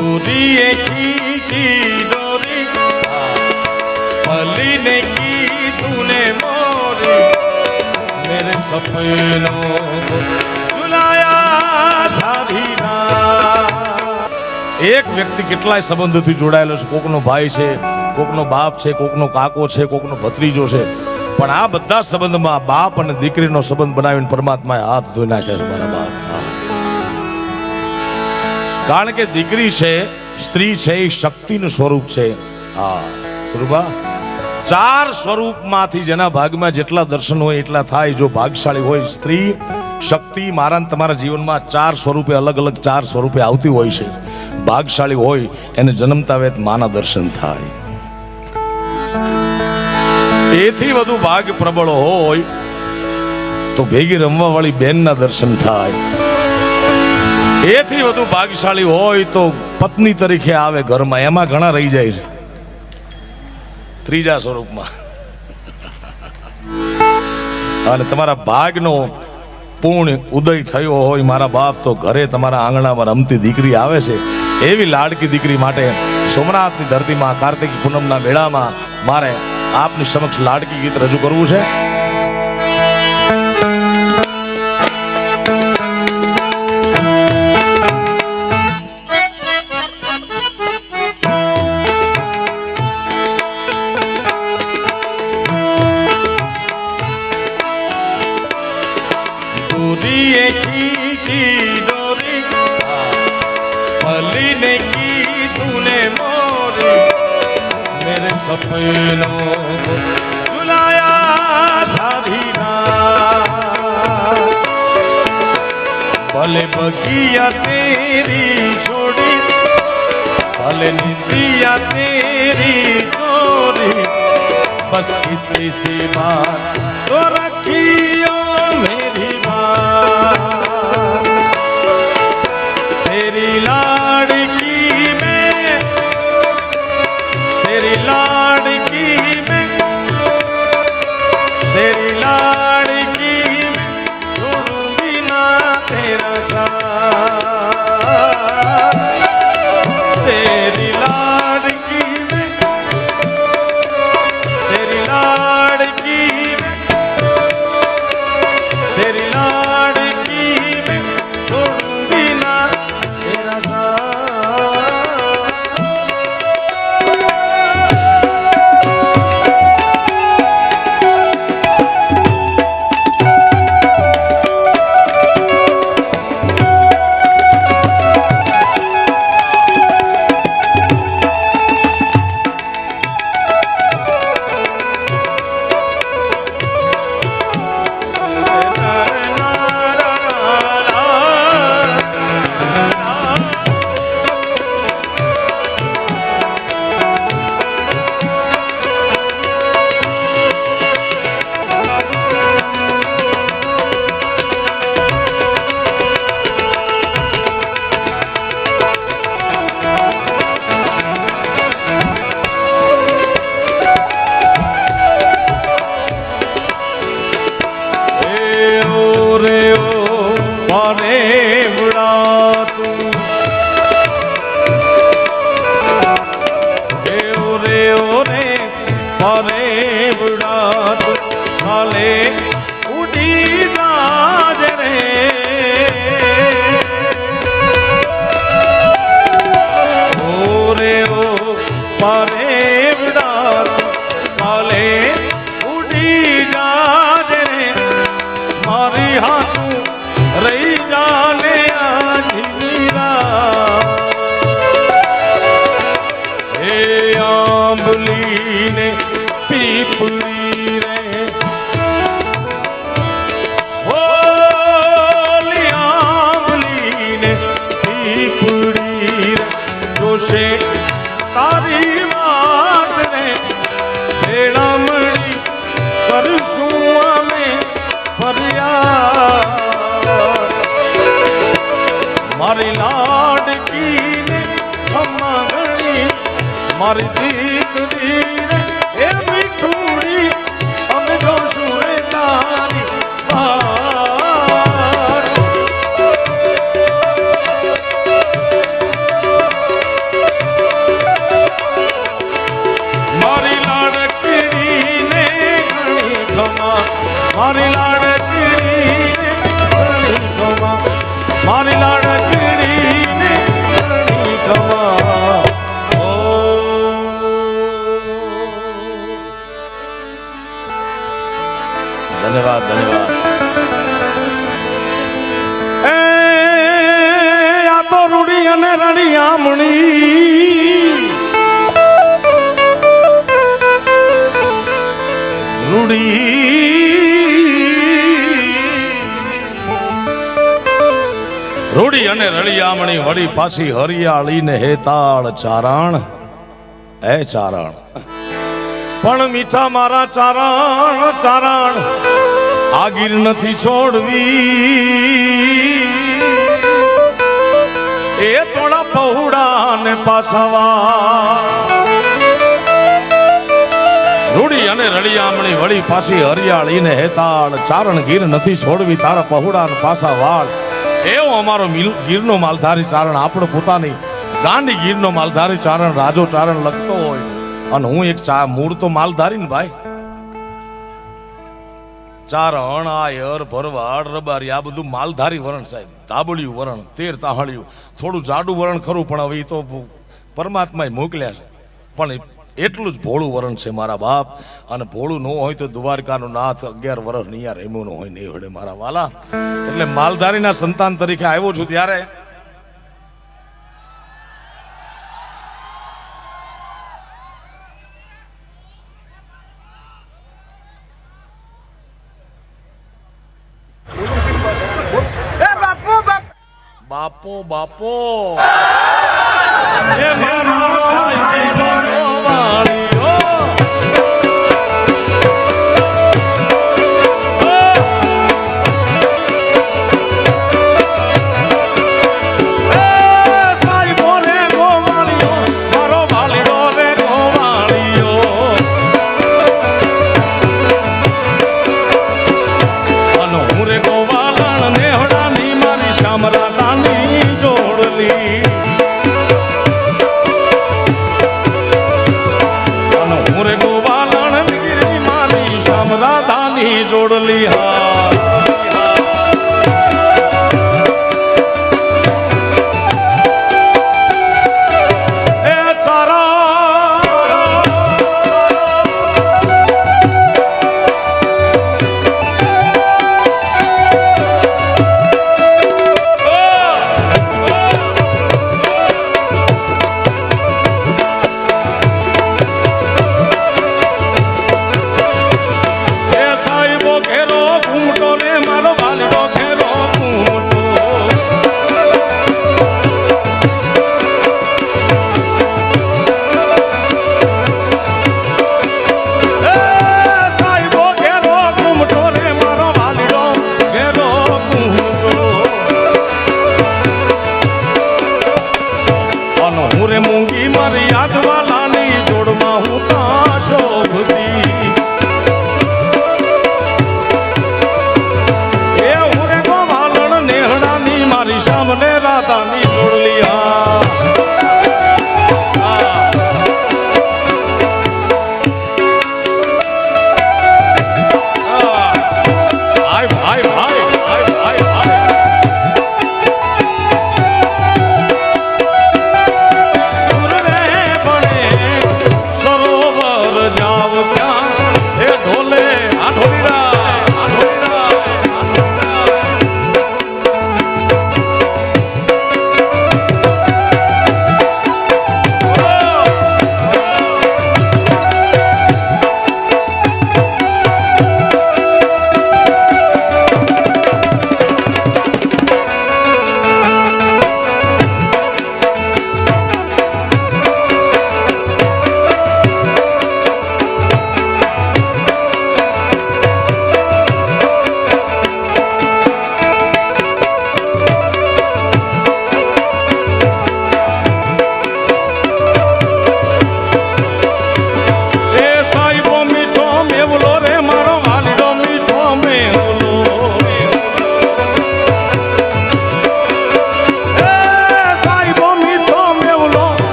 દૂરીએ ખીચી દોરી. પલીને કીધું મોરી. મેરે સપનો એક વ્યક્તિ કેટલાય સંબંધોથી જોડાયેલો છે. કોકનો ભાઈ છે, કોકનો બાપ છે, કોકનો કાકો છે, કોકનો ભત્રીજો છે. પણ આ બધા સંબંધમાં બાપ અને દીકરીનો સંબંધ બનાવીને પરમાત્માએ હાથ ધોઈ નાખ્યા છે, મારા. કારણ કે દીકરી છે, સ્ત્રી છે, એ શક્તિનું સ્વરૂપ છે. હા સ્વરૂપા ચાર સ્વરૂપમાંથી જેના ભાગમાં જેટલા દર્શન હોય, એટલા થાય. જો ભાગશાળી હોય સ્ત્રી, શક્તિ, મારા તમારા જીવનમાં ચાર સ્વરૂપે અલગ અલગ ચાર સ્વરૂપે આવતી હોય છે. ભાગશાળી હોય, એને જન્મતા વેત માના દર્શન થાય. એથી વધુ ભાગ પ્રબળ હોય, તો ભેગી રમવા વાળી બેનના દર્શન થાય. એથી વધુ ભાગશાળી હોય તો પત્ની તરીકે આવે ઘરમાં, એમાં ઘણા રહી જાય છે. ત્રીજા સ્વરૂપમાં. અને તમારા ભાગનો પૂર્ણ ઉદય થયો હોય, મારા બાપ તો ઘરે તમારા આંગણામાં રમતી દીકરી આવે છે. એવી લાડકી દીકરી માટે સોમનાથની ધરતીમાં કાર્તિક પૂનમના મેળામાં મારે આપની સમક્ષ લાડકી ગીત રજૂ કરવું છે. ભલે બગિયા તેરી છોડી ભલે નિંદિયા તેરી ચોરી बस इतनी सी बात तो ਤੇਰਾ ਸਾਥ ਤੇਰੀ ਲਾਜ Aê! મારી દીકરીને ધન્યવાદ ધન્યવાદ. એ, આ તો રૂડી અને રણી આમણી. રૂડી. રૂડી અને રળિયામણી વળી પાછી હરિયાળી ને હેતાળ ચારણ. એ ચારણ. પણ મીઠા મારા ચારણ ચારણ. આ ગીર નથી છોડવી. એ થોડા પહોળા ને પાછાવા. રૂડી અને રળિયામણી વળી પાછી હરિયાળી ને હેતાળ ચારણ ગીર નથી છોડવી, તારા પહોળા ને પાછા વાળ. એવો અમારો ગીરનો માલધારી ચારણ, આપણો પોતાની ગાંડી ગીરનો માલધારી ચારણ, રાજો ચારણ લખતો હોય. અને હું એક મૂળ તો માલધારી ને ભાઈ. ચારણ, આયર, ભરવાડ, રબારી, આ બધું માલધારી વરણ સાહેબ. ધાબળિયું વરણ, તેર તાહળિયું. થોડું જાડું વરણ ખરું, પણ હવે એ તો પરમાત્માએ મોકલ્યા છે. પણ એટલું જ ભોળું વરણ છે મારા બાપ. અને ભોળું ન હોય તો દ્વારકાનો નાથ અગિયાર વર્ષ નિયા રેમું ન હોય નહીં હડે મારા વાલા. એટલે માલધારીના સંતાન તરીકે આવ્યો છું ત્યારે બાપો બાપો એ મારો વાળીઓ. જોડલી હા હા.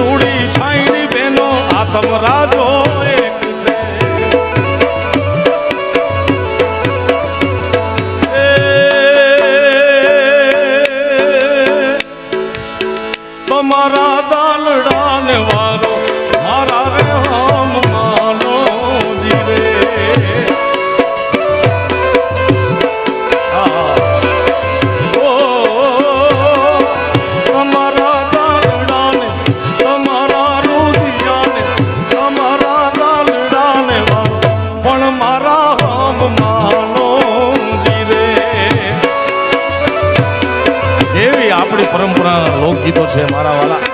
તૂડી છાઈની બેનો આતમ રાજો એક લોકગીતો છે મારા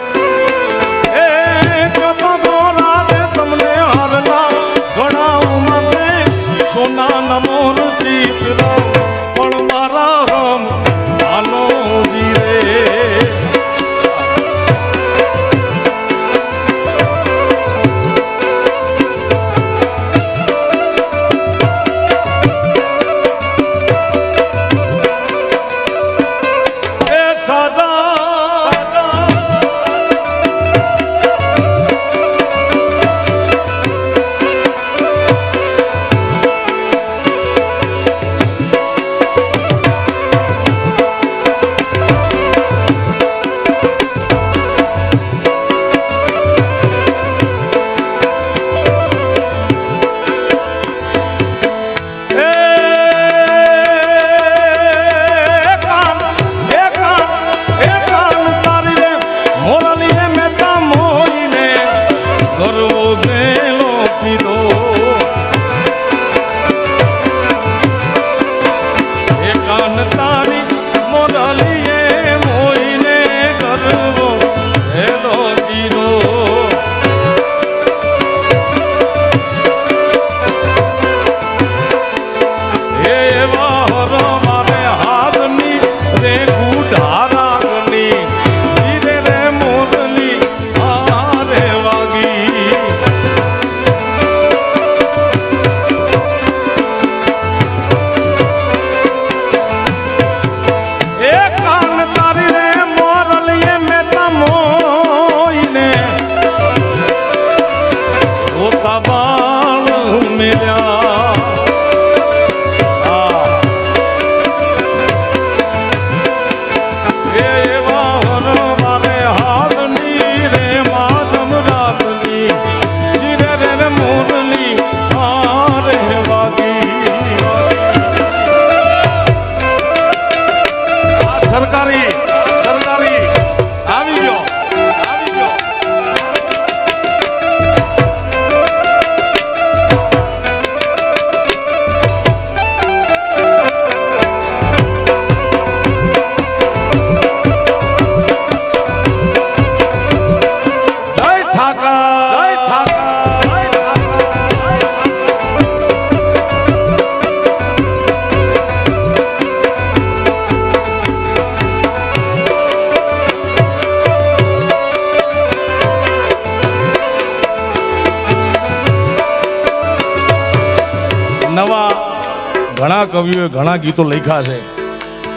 ઘણા કવિઓએ ઘણા ગીતો લખ્યા છે.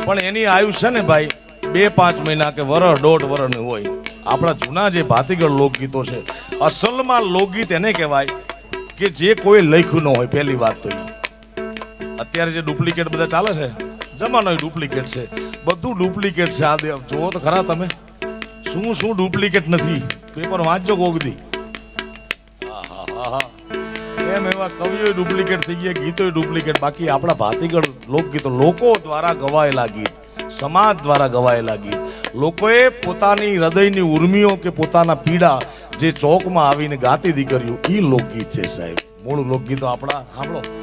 પણ એની આયુષ્ય ને ભાઈ, બે પાંચ મહિના કે વરસ દોઢ વરસની હોય. આપણા જૂના જે ભાતીગળ લોકગીતો છે, અસલમાં લોકગીત એને કહેવાય કે જે કોઈ લખ્યું ન હોય, પહેલી વાત તો અત્યારે જે ડુપ્લિકેટ બધા ચાલે છે, જમાનો ડુપ્લિકેટ છે, બધું ડુપ્લિકેટ છે. આ જુઓ તો ખરા તમે. શું શું ડુપ્લિકેટ નથી, પેપર વાંચજો કોગદી કવિઓ ડુપ્લિકેટ થઈ ગયા ગીતો ડુપ્લિકેટ, બાકી આપણા ભાતીગળ લોકગીતો, લોકો દ્વારા ગવાયેલા ગીત, સમાજ દ્વારા ગવાયેલા ગીત. લોકોએ પોતાની હૃદયની ઉર્મિઓ કે પોતાના પીડા જે ચોકમાં આવીને ગાતી દીકરીઓ એ લોકગીત છે સાહેબ. મૂળ લોકગીતો આપણા, સાંભળો.